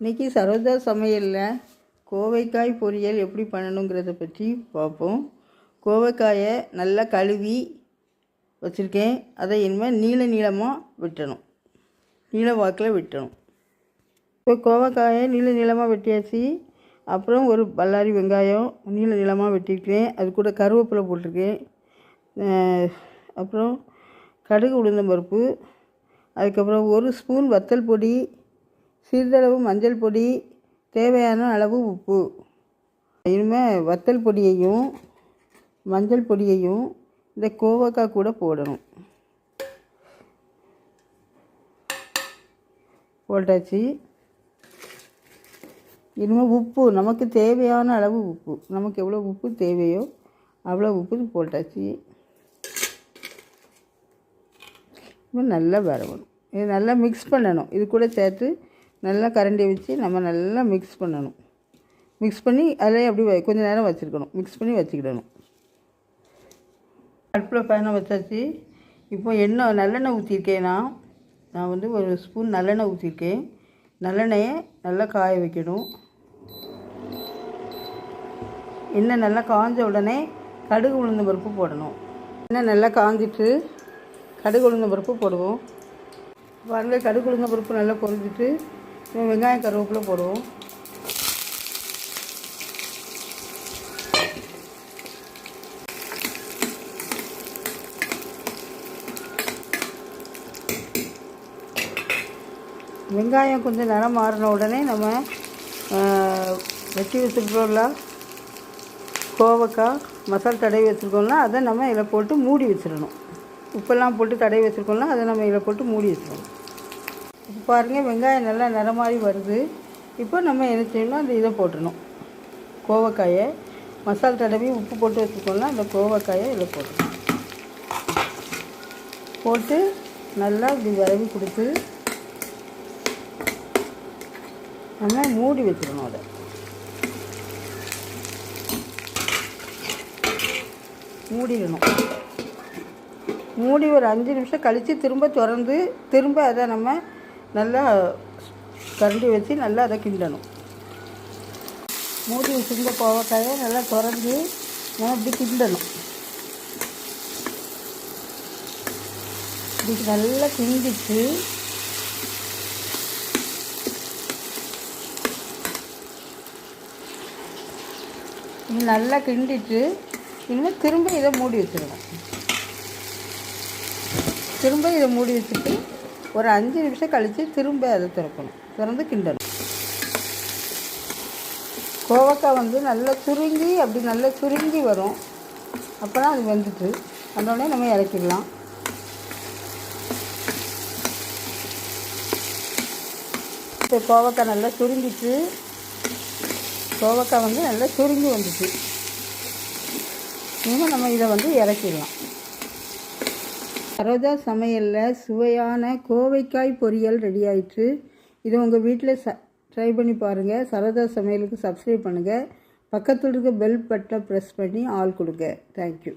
இன்றைக்கி சரோஜா சமையலில் கோவைக்காய் பொரியல் எப்படி பண்ணணுங்கிறத பற்றி பார்ப்போம். கோவைக்காயை நல்லா கழுவி வச்சுருக்கேன். அதை இனிமேல் நீள நீளமாக வெட்டணும். நீள வாக்கில் வெட்டணும். இப்போ கோவைக்காயை நீள நீளமாக வெட்டியாச்சு. அப்புறம் ஒரு பல்லாரி வெங்காயம் நீள நீளமாக வெட்டியிருக்கேன் அது கூட கருவேப்பிலை போட்டிருக்கேன். அப்புறம் கடுகு உளுந்தம்பருப்பு. அதுக்கப்புறம் ஒரு ஸ்பூன் வத்தல் பொடி சிறிதளவு மஞ்சள் பொடி தேவையான அளவு உப்பு. இனிமேல் வத்தல் பொடியையும் மஞ்சள் பொடியையும் இந்த கோவக்காய் கூட போடணும். போட்டாச்சு. இனிமேல் உப்பு நமக்கு தேவையான அளவு உப்பு. நமக்கு எவ்வளோ உப்பு தேவையோ அவ்வளோ உப்பு போட்டாச்சு. இன்னும் நல்லா வரணும் இது நல்லா மிக்ஸ் பண்ணணும். இது கூட சேர்த்து நல்லா கரண்டி வச்சு நம்ம நல்லா மிக்ஸ் பண்ணணும். மிக்ஸ் பண்ணி அதிலே அப்படி கொஞ்சம் நேரம் வச்சுருக்கணும். மிக்ஸ் பண்ணி வச்சுக்கிடணும். அடுப்பில் பேனை வச்சாச்சு. இப்போ எண்ணெய் நல்லெண்ணெய் ஊற்றிருக்கேன் நான். நான் வந்து ஒரு ஸ்பூன் நல்லெண்ணெய் ஊற்றிருக்கேன் நல்லெண்ணெயை நல்லா காய வைக்கணும். எண்ணெய் நல்லா காஞ்ச உடனே கடுகு உளுந்த பருப்பு போடணும். எண்ணெய் நல்லா காஞ்சிட்டு கடுகு உளுந்த பருப்பு போடுவோம். வரல கடுகு உளுந்த பருப்பு நல்லா கொறிஞ்சிட்டு வெங்காயம் கருவேப்பிலை போடுவோம். வெங்காயம் கொஞ்சம் நிறம் மாறின உடனே நம்ம வெட்டி வச்சுருக்கோம்ல கோவக்காய் மசால் தடவி வச்சுருக்கோம்ல அதை நம்ம இதில் போட்டு மூடி வச்சிடணும். உப்பெல்லாம் போட்டு தடவி வச்சுருக்கோம்ல அதை நம்ம இதில் போட்டு மூடி வச்சிடணும். இப்போ பாருங்கள் வெங்காயம் நல்லா நிறமாறி வருது. இப்போ நம்ம என்ன செய்யணும்? அந்த இதை போட்டுடணும் கோவக்காயை மசால் தடவி உப்பு போட்டு வச்சுருக்கோம்ல அந்த கோவக்காயை இதில் போட்டணும் போட்டு நல்லா இப்படி வரவி கொடுத்து நம்ம மூடி வச்சிடணும் அதை. மூடிடணும். மூடி ஒரு அஞ்சு நிமிஷம் கழித்து திரும்ப திறந்து திரும்ப அதை நம்ம நல்லா கரண்டி வச்சு நல்லா அதை கிண்டணும். மூடி வச்சிருந்த கோவக்காயை நல்லா திறந்து நல்லா இப்படி கிண்டணும். இப்படி நல்லா கிண்டிச்சு இது நல்லா கிண்டிட்டு இனிமேல் திரும்ப இதை மூடி வச்சுருவேன் திரும்ப இதை மூடி வச்சுட்டு ஒரு அஞ்சு நிமிஷம் கழித்து திரும்ப அதை திறக்கணும். திறந்து கிண்டணும். கோவக்காய் வந்து நல்லா சுருங்கி அப்படி நல்லா சுருங்கி வரும். அப்போ தான் அது வெந்துட்டு அதோடனே நம்ம இறக்கிடலாம். இப்போ கோவக்காய் நல்லா சுருங்கிச்சு கோவக்காய் வந்து நல்லா சுருங்கி வந்துச்சு. இனிமேல் நம்ம இதை வந்து இறக்கிடலாம். சரோஜா சமையலில் சுவையான கோவைக்காய் பொரியல் ரெடி ஆயிற்று. இது உங்கள் வீட்டில் ச ட்ரை பண்ணி பாருங்கள் சரோஜா சமையலுக்கு சப்ஸ்கிரைப் பண்ணுங்கள் பக்கத்தில் இருக்க பெல் பட்டனை ப்ரெஸ் பண்ணி ஆள் கொடுங்க. தேங்க்யூ